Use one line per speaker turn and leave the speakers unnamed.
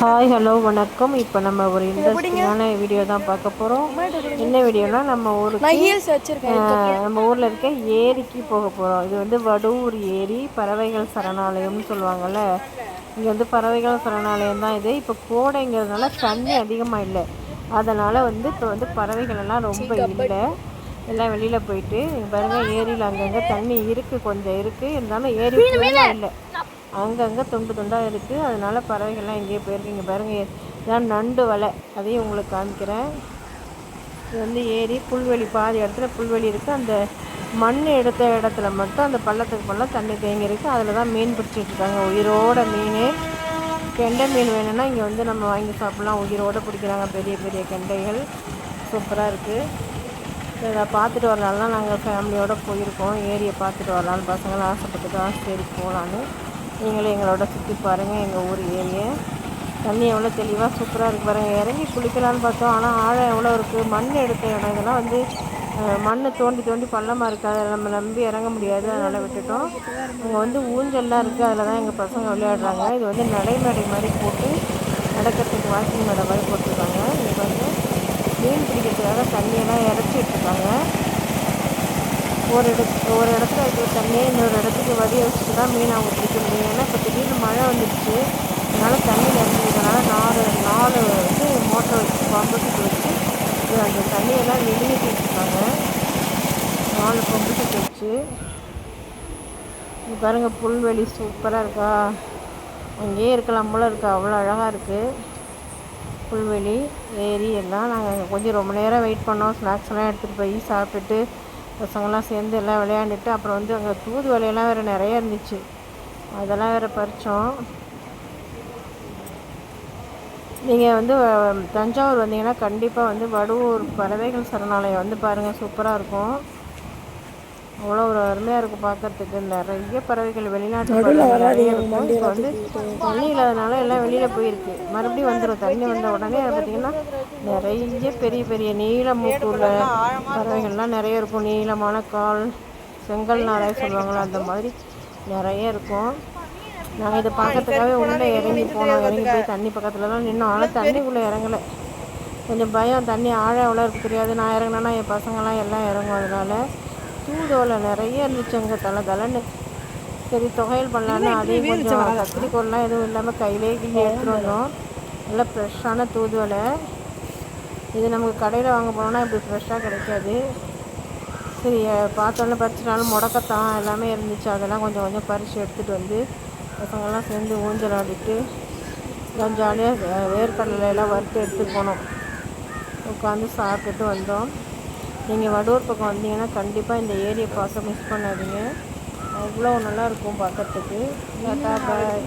Hi hello வணக்கம். இப்போ நம்ம ஒரு இன்ட்ரெஸ்டிங்கான வீடியோ தான் பார்க்க போகிறோம் என்ன வீடியோனா நம்ம ஊருக்கு நம்ம ஊரில் இருக்க ஏரிக்கு போக போகிறோம் இது வந்து வடூர் ஏரி பறவைகள் சரணாலயம்னு சொல்லுவாங்கள்ல இங்கே வந்து பறவைகள் சரணாலயம் தான் இது. இப்போ கோடைங்கிறதுனால தண்ணி அதிகமாக இல்லை. அதனால் வந்து இப்போ வந்து பறவைகள் எல்லாம் ரொம்ப இல்லை. எல்லாம் வெளியில் போயிட்டு இங்க பாருங்க ஏரியில் அங்கங்கே தண்ணி இருக்குது கொஞ்சம் இருக்குது இருந்தாலும் ஏரி இல்லை. அங்கங்கே துண்டு துண்டாக இருக்குது அதனால் பறவைகள்லாம் எங்கேயோ போயிருக்கு. இங்கே பாருங்கள் இதான் நண்டு வலை. அதையும் உங்களுக்கு காமிக்கிறேன். இது வந்து ஏரி புல்வெளி பாதி இடத்துல புல்வெளி இருக்குது அந்த மண் எடுத்த இடத்துல மட்டும் அந்த பள்ளத்துக்கு பள்ளம் தண்ணி தேங்கி இருக்குது அதில் தான் மீன் பிடிச்சிட்டு இருக்காங்க. உயிரோட மீன். கெண்டை மீன் வேணும்னா இங்கே வந்து நம்ம வாங்கி சாப்பிட்லாம். உயிரோடு பிடிக்கிறாங்க. பெரிய பெரிய கெண்டைகள். சூப்பராக இருக்குது இதை பார்த்துட்டு வரனால நாங்கள் ஃபேமிலியோடு போயிருக்கோம். ஏரியை பார்த்துட்டு வரலான்னு பசங்களாம் ஆசைப்பட்டு தான் சரி போகலான்னு நீங்களும் எங்களோட சுற்றி பாருங்கள் எங்கள் ஊர் ஏரியை. தண்ணி எவ்வளோ தெளிவாக சூப்பராக இருக்குது பாருங்கள் இறங்கி குளிக்கலான்னு பார்த்தோம். ஆனால் ஆழம் எவ்வளோ இருக்குது மண் எடுத்த இடம். இதெல்லாம் வந்து மண் தோண்டி தோண்டி பள்ளமாக இருக்குது நம்ம நம்பி இறங்க முடியாது. அதனால் விட்டுட்டோம். அங்கே வந்து ஊஞ்சல்லாம் இருக்குது அதில் தான் எங்கள் பசங்க விளையாடுறாங்க. இது வந்து நடைமேடை மாதிரி போட்டு நடக்கிறதுக்கு வாக்கிங் மேடை மாதிரி போட்டிருக்காங்க. இங்கே வந்து மீன் பிடிக்கிறதுக்காக தண்ணியெல்லாம் இறச்சி விட்டுருக்காங்க ஒரு இடத்து ஒரு இடத்துல இருக்கிற தண்ணியை இன்னொரு இடத்துக்கு வடிய வச்சுட்டு தான் மீன் அவங்க பிடிக்க முடியும். ஏன்னா இப்போ திடீர்னு மழை வந்துடுச்சு. அதனால் தண்ணி நிறஞ்சதுனால நாலு நாலு வந்து மோட்டர் வச்சு பம்பு வச்சு அந்த தண்ணியெல்லாம் வெளியே வச்சுருக்காங்க நாலு பம்பு செட்டு வச்சு. பாருங்கள் புல்வெளி சூப்பராக இருக்கா? அங்கேயே இருக்கலாம் போல இருக்கா. அவ்வளோ அழகாக இருக்குது புல்வெளி ஏரி எல்லாம் நாங்கள் கொஞ்சம் ரொம்ப நேரம் வெயிட் பண்ணோம். ஸ்நாக்ஸ்லாம் எடுத்துகிட்டு போய் சாப்பிட்டுட்டு பசங்களாம் சேர்ந்து எல்லாம் விளையாண்டுட்டு அப்புறம் வந்து அங்கே தூது வலையெல்லாம் வேறு நிறைய இருந்துச்சு. அதெல்லாம் வேறு பறித்தோம் நீங்கள் வந்து தஞ்சாவூர் வந்தீங்கன்னா கண்டிப்பாக வந்து வடுவூர் பறவைகள் சரணாலயம் வந்து பாருங்கள் சூப்பராக இருக்கும். அவ்வளோ ஒரு அருமையாக இருக்கும் பார்க்கறதுக்கு நிறைய பறவைகள் வெளிநாட்டு இப்போ வந்து தண்ணி இல்லாதனால எல்லாம் வெளியில் போயிருக்கு. மறுபடியும் வந்துடும் தண்ணி வந்த உடனே பார்த்தீங்கன்னா நிறைய பெரிய பெரிய நீல மூக்குள்ள பறவைகள்லாம் நிறைய இருக்கும். நீளமான கால் செங்கல் நாரை சொல்லுவாங்களா அந்த மாதிரி நிறைய இருக்கும். நாங்கள் இதை பார்க்கறதுக்காகவே உள்ளே இறங்கி போனோம். இறங்கி போய் தண்ணி பக்கத்தில் தான் நின்னோம் ஆனால் தண்ணிக்குள்ளே இறங்கலை. கொஞ்சம் பயம். தண்ணி ஆழம் எவ்வளோ இருக்கு தெரியாது. நான் இறங்கினேன்னா என் பசங்களாம் எல்லாம் இறங்கும். அதனால தூதோலை நிறைய இருந்துச்சு அங்கே தலை. தலைன்னு சரி தொகையல் பண்ணலான்னு அதையும் கொஞ்சம் கத்திரிக்கோல்லாம் எதுவும் இல்லாமல் கையிலே கிள்ளி எடுத்துகிட்டு வந்தோம். நல்லா ஃப்ரெஷ்ஷான தூதுவலை இது நமக்கு கடையில் வாங்க போனோம்னா இப்படி ஃப்ரெஷ்ஷாக கிடைக்காது. சரி பார்த்தோன்னே பறிச்சினாலும் முடக்கத்தான் எல்லாமே இருந்துச்சு. அதெல்லாம் கொஞ்சம் கொஞ்சம் பறித்து எடுத்துகிட்டு வந்து பசங்கள்லாம் சேர்ந்து ஊஞ்சல் ஆடிட்டு எல்லாம் ஜாலியாக வேர்க்கடலை எல்லாம் வறுத்து எடுத்துகிட்டு போனோம். உட்காந்து சாப்பிட்டுட்டு வந்தோம். நீங்கள் வடூர் பக்கம் வந்தீங்கன்னா கண்டிப்பாக இந்த ஏரியை பார்க்க மிஸ் பண்ணாதீங்க. அவ்வளோ நல்லாயிருக்கும் பார்க்கறதுக்கு. Tata bye.